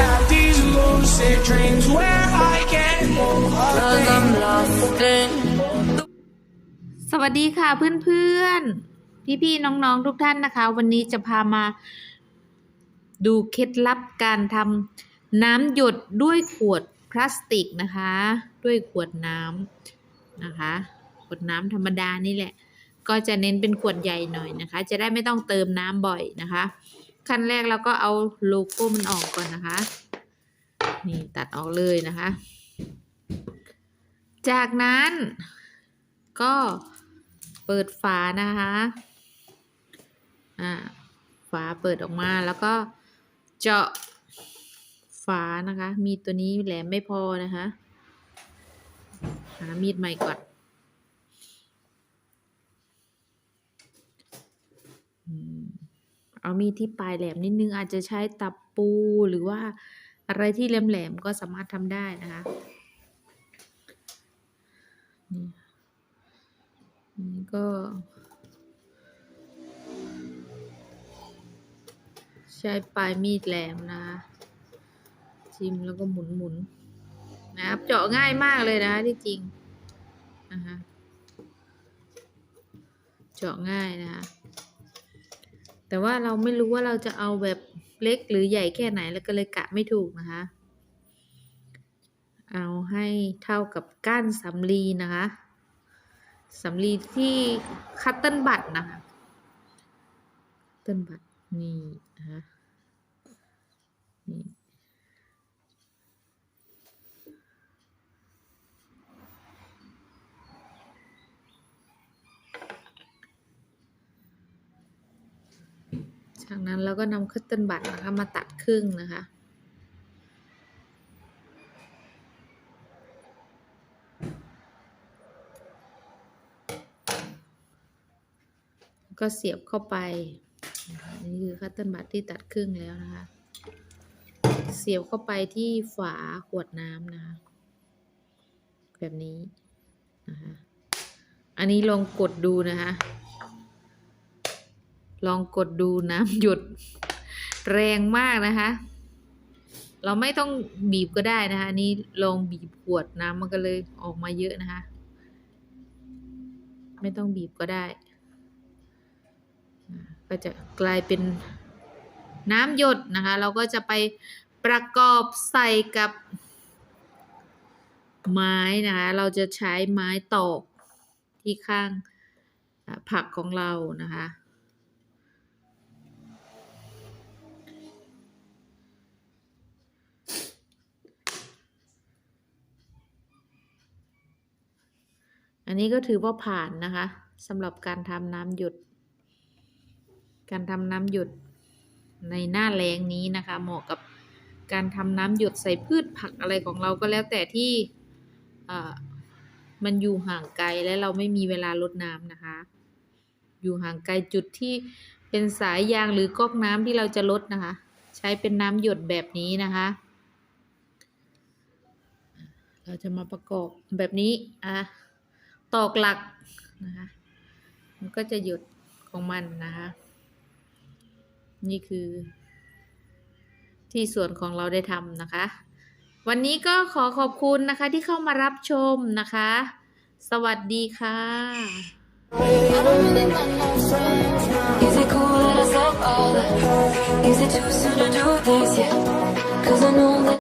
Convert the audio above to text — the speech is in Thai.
have these lucid dreams where I can't move a Cause thing. I'm lost in สวัสดีค่ะเพื่อนๆ พี่ๆ น้องๆ ทุกท่านนะคะ วันนี้จะพามาดูเคล็ดลับการทำน้ำหยดด้วยขวดพลาสติกนะคะ ด้วยขวดน้ำนะคะ ขวดน้ำธรรมดานี่แหละ ก็จะเน้นเป็นขวดใหญ่หน่อยนะคะ จะได้ไม่ต้องเติมน้ำบ่อยนะคะ ขั้นแรกเราก็เอาโลโก้มันออกก่อนนะคะ นี่ตัดออกเลยนะคะ จากนั้นก็เปิดฝานะคะอ่าฝาเปิดออกมาแล้วก็เจาะฝานะคะ มีตัวนี้แหลมไม่พอนะคะ หามีดใหม่ก่อนอืม เอามีดที่ปลายแหลมนิดนึงอาจจะใช้ตับปูหรือว่าอะไรที่แหลมๆก็สามารถทำได้นะคะนี่นี่ก็ ใช้ปลายมีดแหลมนะคะจิ้มแล้วก็หมุนหมุนๆนะครับเจาะง่ายมากเลยนะคะที่จริงนะคะเจาะง่ายนะคะ แต่ว่าเราไม่รู้ว่าเราจะเอาแบบเล็กหรือใหญ่แค่ไหนแล้วก็เลยกะไม่ถูกนะคะ เอาให้เท่ากับก้านสำลีนะคะสำลีที่คัตเติ้ลบัตนะคะ คัตเติ้ลบัตนี่นะคะนี่ จากนั้นเราก็นำคัตเติ้ลบัตนะคะมาตัดครึ่งนะคะก็เสียบเข้าไป นี่คือคัตเติ้ลบัตที่ตัดครึ่งแล้วนะคะ เสียบเข้าไปที่ฝาขวดน้ำนะคะ แบบนี้นะคะ อันนี้ลองกดดูนะคะ ลองกดดูน้ำหยดแรงมากนะคะ เราไม่ต้องบีบก็ได้นะคะนนี้ลองบีบขวดน้ำมันก็เลยออกมาเยอะนะคะ ไม่ต้องบีบก็ได้ ก็จะกลายเป็นน้ำหยดนะคะ เราก็จะไปประกอบใส่กับไม้นะคะ เราจะใช้ไม้ตอกที่ข้างผักของเรานะคะ อันนี้ก็ถือว่าผ่านนะคะสำหรับการทำน้ำหยดการทำน้ำหยดในหน้าแรงนี้นะคะ เหมาะกับการทำน้ำหยดใส่พืชผักอะไรของเราก็แล้วแต่ที่มันอยู่ห่างไกลและเราไม่มีเวลาลดน้ำนะคะ อยู่ห่างไกลจุดที่เป็นสายยางหรือก๊อกน้ำที่เราจะลดนะคะ ใช้เป็นน้ำหยดแบบนี้นะคะ เราจะมาประกอบแบบนี้อะ ตอกหลักนะคะมันก็จะหยุดของมันนะคะ นี่คือ ที่ส่วนของเราได้ทำนะคะ วันนี้ก็ขอขอบคุณนะคะที่เข้ามารับชมนะคะ สวัสดีค่ะ Is it cool that I said all that? Is it too soon to do this yet? Cause I know that